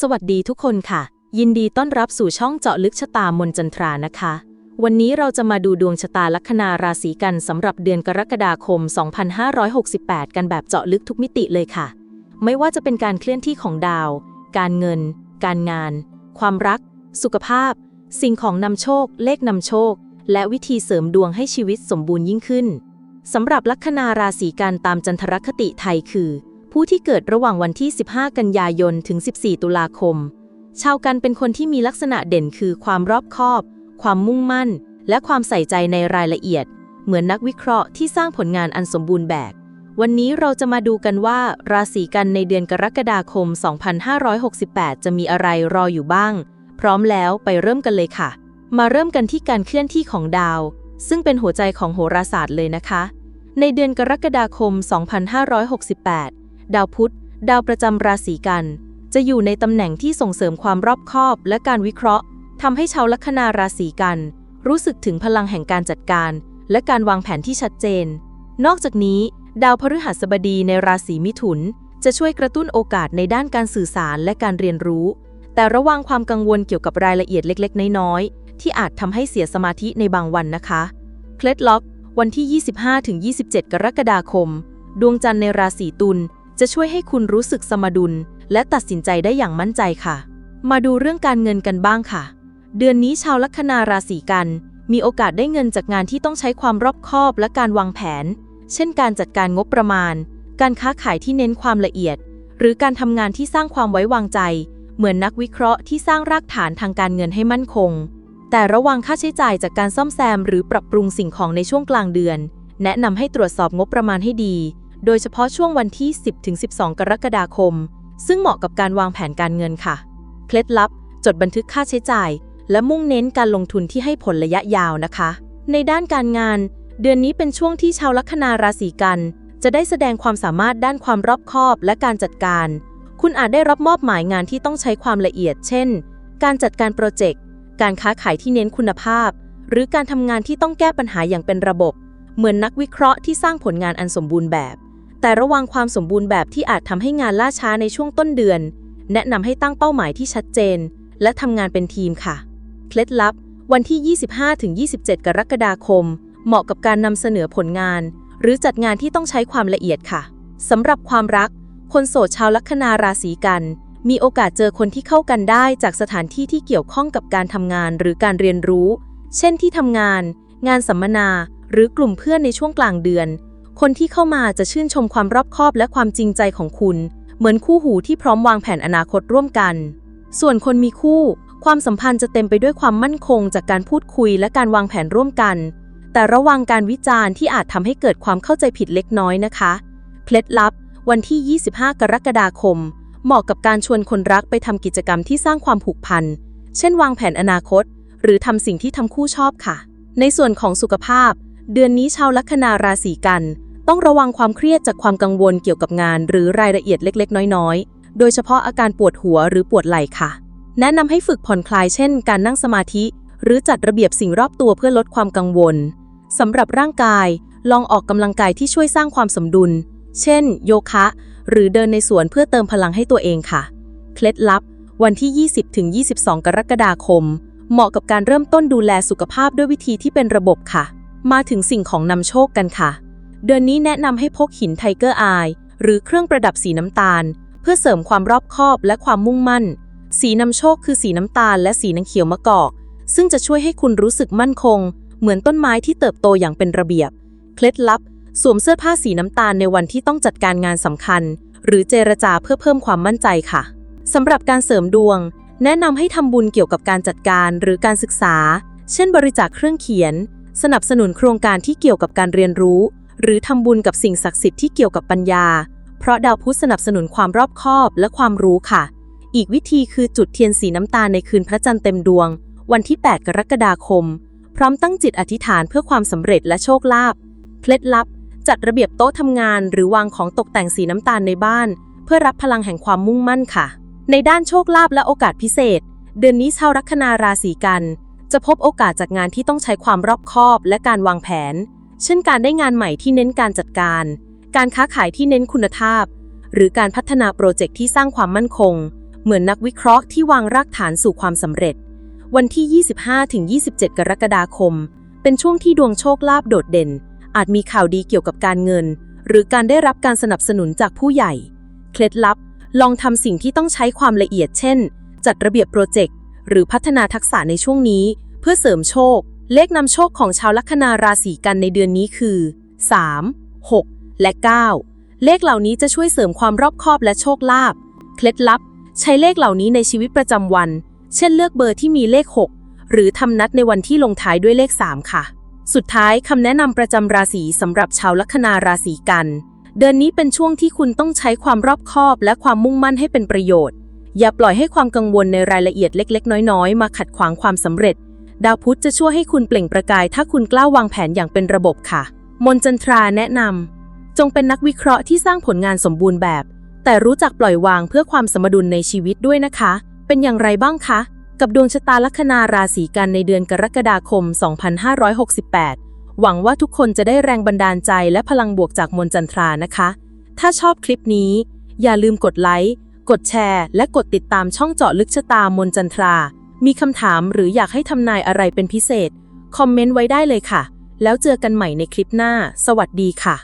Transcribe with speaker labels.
Speaker 1: สวัสดีทุกคนค่ะ ยินดีต้อนรับสู่ช่องเจาะลึกชะตามนจันทรานะคะ วันนี้เราจะมาดูดวงชะตาลัคนาราศีกันสำหรับเดือนกรกฎาคม 2568 กันแบบเจาะลึกทุกมิติเลยค่ะ ไม่ว่าจะเป็นการเคลื่อนที่ของดาว การเงิน การงาน ความรัก สุขภาพ สิ่งของนำโชค เลขนำโชค และวิธีเสริมดวงให้ชีวิตสมบูรณ์ยิ่งขึ้นสำหรับลัคนาราศีกันตามจันทรคติไทยคือ ผู้ที่เกิดระหว่างวันที่ 15 กันยายน ถึง 14 ตุลาคม ชาวกันเป็นคนที่มีลักษณะเด่นคือความรอบคอบ ความมุ่งมั่น และความใส่ใจในรายละเอียด เหมือนนักวิเคราะห์ที่สร้างผลงานอันสมบูรณ์แบบ วันนี้เราจะมาดูกันว่า ราศีกันในเดือนกรกฎาคม 2568 จะมีอะไรรออยู่บ้าง พร้อมแล้วไปเริ่มกันเลยค่ะ มาเริ่มกันที่การเคลื่อนที่ของดาว ซึ่งเป็นหัวใจของโหราศาสตร์เลยนะคะ ในเดือนกรกฎาคม 2568 ดาวพุธ ดาวประจำราศีกัน จะอยู่ในตำแหน่งที่ส่งเสริมความรอบคอบและการวิเคราะห์ทำให้ชาวลัคนาราศีกัน รู้สึกถึงพลังแห่งการจัดการ และการวางแผนที่ชัดเจน นอกจากนี้ ดาวพฤหัสบดีในราศีมิถุน จะช่วยกระตุ้นโอกาสในด้านการสื่อสารและการเรียนรู้ แต่ระวังความกังวลเกี่ยวกับรายละเอียดเล็ก ๆ น้อยๆที่อาจทำให้เสียสมาธิในบางวันนะคะ เคล็ดลับวันที่ 25-27 กรกฎาคม ดวงจันทร์ในราศีตุล จะช่วยให้คุณรู้สึกสมดุล และตัดสินใจได้อย่างมั่นใจค่ะ มาดูเรื่องการเงินกันบ้างค่ะ เดือนนี้ชาวลัคนาราศีกัน มีโอกาสได้เงินจากงานที่ต้องใช้ความรอบคอบและการวางแผน เช่น การจัดการงบประมาณ การค้าขายที่เน้นความละเอียด หรือการทำงานที่สร้างความไว้วางใจ เหมือนนักวิเคราะห์ที่สร้างรากฐานทางการเงินให้มั่นคง แต่ระวังค่าใช้จ่ายจากการซ่อมแซม หรือปรับปรุงสิ่งของในช่วงกลางเดือน แนะนำให้ตรวจสอบงบประมาณให้ดี โดยเฉพาะช่วงวันที่ 10-12 กรกฎาคม ซึ่งเหมาะกับการวางแผนการเงินค่ะ เคล็ดลับ จดบันทึกค่าใช้จ่าย และมุ่งเน้นการลงทุนที่ให้ผลระยะยาวนะคะ ในด้านการงาน เดือนนี้เป็นช่วงที่ชาวลัคนาราศีกัน จะได้แสดงความสามารถด้านความรอบคอบและการจัดการ คุณอาจได้รับมอบหมายงานที่ต้องใช้ความละเอียด เช่น การจัดการโปรเจกต์ การค้าขายที่เน้นคุณภาพ หรือการทำงานที่ต้องแก้ปัญหาอย่างเป็นระบบ เหมือนนักวิเคราะห์ที่สร้างผลงานอันสมบูรณ์แบบ แต่ระวังความสมบูรณ์แบบที่อาจทำให้งานล่าช้าในช่วงต้นเดือน แนะนำให้ตั้งเป้าหมายที่ชัดเจน และทำงานเป็นทีมค่ะ เคล็ดลับ วันที่ 25-27 กรกฎาคม เหมาะกับการนำเสนอผลงาน หรือจัดงานที่ต้องใช้ความละเอียดค่ะสำหรับความรัก คนโสดชาวลัคนาราศีกัน มีโอกาสเจอคนที่เข้ากันได้จากสถานที่ที่เกี่ยวข้องกับการทำงานหรือการเรียนรู้ เช่นที่ทำงาน งานสัมมนา หรือกลุ่มเพื่อนในช่วงกลางเดือน คนที่เข้ามาจะชื่นชมความรอบคอบและความจริงใจของคุณ เหมือนคู่หูที่พร้อมวางแผนอนาคตร่วมกัน ส่วนคนมีคู่ ความสัมพันธ์จะเต็มไปด้วยความมั่นคงจากการพูดคุยและการวางแผนร่วมกัน แต่ระวังการวิจารณ์ที่อาจทำให้เกิดความเข้าใจผิดเล็กน้อยนะคะ เคล็ดลับ วันที่ 25 กรกฎาคม เหมาะกับการชวนคนรักไปทำกิจกรรมที่สร้างความผูกพัน เช่น วางแผนอนาคต หรือทำสิ่งที่ทั้งคู่ชอบค่ะ ในส่วนของสุขภาพ เดือนนี้ชาวลัคนาราศีกัน ต้องระวังความเครียดจากความกังวลเกี่ยวกับงาน หรือรายละเอียดเล็ก ๆ น้อย ๆ โดยเฉพาะอาการปวดหัวหรือปวดไหล่ค่ะ แนะนำให้ฝึกผ่อนคลายเช่น การนั่งสมาธิ หรือจัดระเบียบสิ่งรอบตัวเพื่อลดความกังวลสำหรับร่างกาย ลองออกกำลังกายที่ช่วยสร้างความสมดุล เช่น โยคะ หรือเดินในสวนเพื่อเติมพลังให้ตัวเองค่ะ เคล็ดลับ วันที่ 20-22 กรกฎาคม เหมาะกับการเริ่มต้นดูแลสุขภาพด้วยวิธีที่เป็นระบบค่ะ มาถึงสิ่งของนำโชคกันค่ะ เดือนนี้แนะนำให้พกหินไทเกอร์อายหรือเครื่องประดับสีน้ำตาล เพื่อเสริมความรอบคอบและความมุ่งมั่น สีนำโชคคือสีน้ำตาลและสีน้ำเขียวมะกอก ซึ่งจะช่วยให้คุณรู้สึกมั่นคง เหมือนต้นไม้ที่เติบโตอย่างเป็นระเบียบ เคล็ดลับ สวมเสื้อผ้าสีน้ำตาลในวันที่ต้องจัดการงานสำคัญ หรือเจรจาเพื่อเพิ่มความมั่นใจค่ะสำหรับการเสริมดวง แนะนำให้ทำบุญเกี่ยวกับการจัดการหรือการศึกษา เช่น บริจาคเครื่องเขียน สนับสนุนโครงการที่เกี่ยวกับการเรียนรู้ หรือทำบุญกับสิ่งศักดิ์สิทธิ์ที่เกี่ยวกับปัญญา เพราะดาวพุธสนับสนุนความรอบคอบและความรู้ค่ะ อีกวิธีคือจุดเทียนสีน้ำตาลในคืนพระจันทร์เต็มดวง วันที่ 8 กรกฎาคม พร้อมตั้งจิตอธิษฐานเพื่อความสำเร็จและโชคลาภเคล็ดลับ จัดระเบียบโต๊ะทำงาน หรือวางของตกแต่งสีน้ำตาลในบ้าน เพื่อรับพลังแห่งความมุ่งมั่นค่ะ ในด้านโชคลาภและโอกาสพิเศษ เดือนนี้ชาวลัคนาราศีกัน จะพบโอกาสจากงานที่ต้องใช้ความรอบคอบและการวางแผน เช่นการได้งานใหม่ที่เน้นการจัดการ การค้าขายที่เน้นคุณภาพ หรือการพัฒนาโปรเจกต์ที่สร้างความมั่นคง เหมือนนักวิเคราะห์ที่วางรากฐานสู่ความสำเร็จ วันที่ 25-27 กรกฎาคม เป็นช่วงที่ดวงโชคลาภโดดเด่น อาจมีข่าวดีเกี่ยวกับการเงิน หรือการได้รับการสนับสนุนจากผู้ใหญ่ เคล็ดลับ ลองทำสิ่งที่ต้องใช้ความละเอียดเช่น จัดระเบียบโปรเจกต์หรือพัฒนาทักษะในช่วงนี้ เพื่อเสริมโชค เลขนำโชคของชาวลัคนาราศีกันในเดือนนี้คือ 3 6 และ 9 เลขเหล่านี้จะช่วยเสริมความรอบคอบและโชคลาภ เคล็ดลับ ใช้เลขเหล่านี้ในชีวิตประจำวัน เช่นเลือกเบอร์ที่มีเลข 6 หรือทำนัดในวันที่ลงท้ายด้วยเลข 3 ค่ะ สุดท้ายคำแนะนำประจำราศีสำหรับชาวลัคนาราศีกัน เดือนนี้เป็นช่วงที่คุณต้องใช้ความรอบคอบและความมุ่งมั่นให้เป็นประโยชน์ อย่าปล่อยให้ความกังวลในรายละเอียดเล็ก ๆ น้อย ๆ มาขัดขวางความสำเร็จ ดาวพุธจะช่วยให้คุณเปล่งประกาย ถ้าคุณกล้าวางแผนอย่างเป็นระบบค่ะ มนจันทราแนะนำจงเป็นนักวิเคราะห์ที่สร้างผลงานสมบูรณ์แบบ แต่รู้จักปล่อยวางเพื่อความสมดุลในชีวิตด้วยนะคะ เป็นอย่างไรบ้างคะ กับดวงชะตาลัคนาราศีกันในเดือนกรกฎาคม 2568 หวังว่าทุกคนจะได้แรงบันดาลใจและพลังบวกจากมนจันทรานะคะ ถ้าชอบคลิปนี้ อย่าลืมกดไลค์กดแชร์ และกดติดตามช่องเจาะลึกชะตามนจันทรา มีคำถามหรืออยากให้ทำนายอะไรเป็นพิเศษ คอมเมนต์ไว้ได้เลยค่ะ แล้วเจอกันใหม่ในคลิปหน้า สวัสดีค่ะ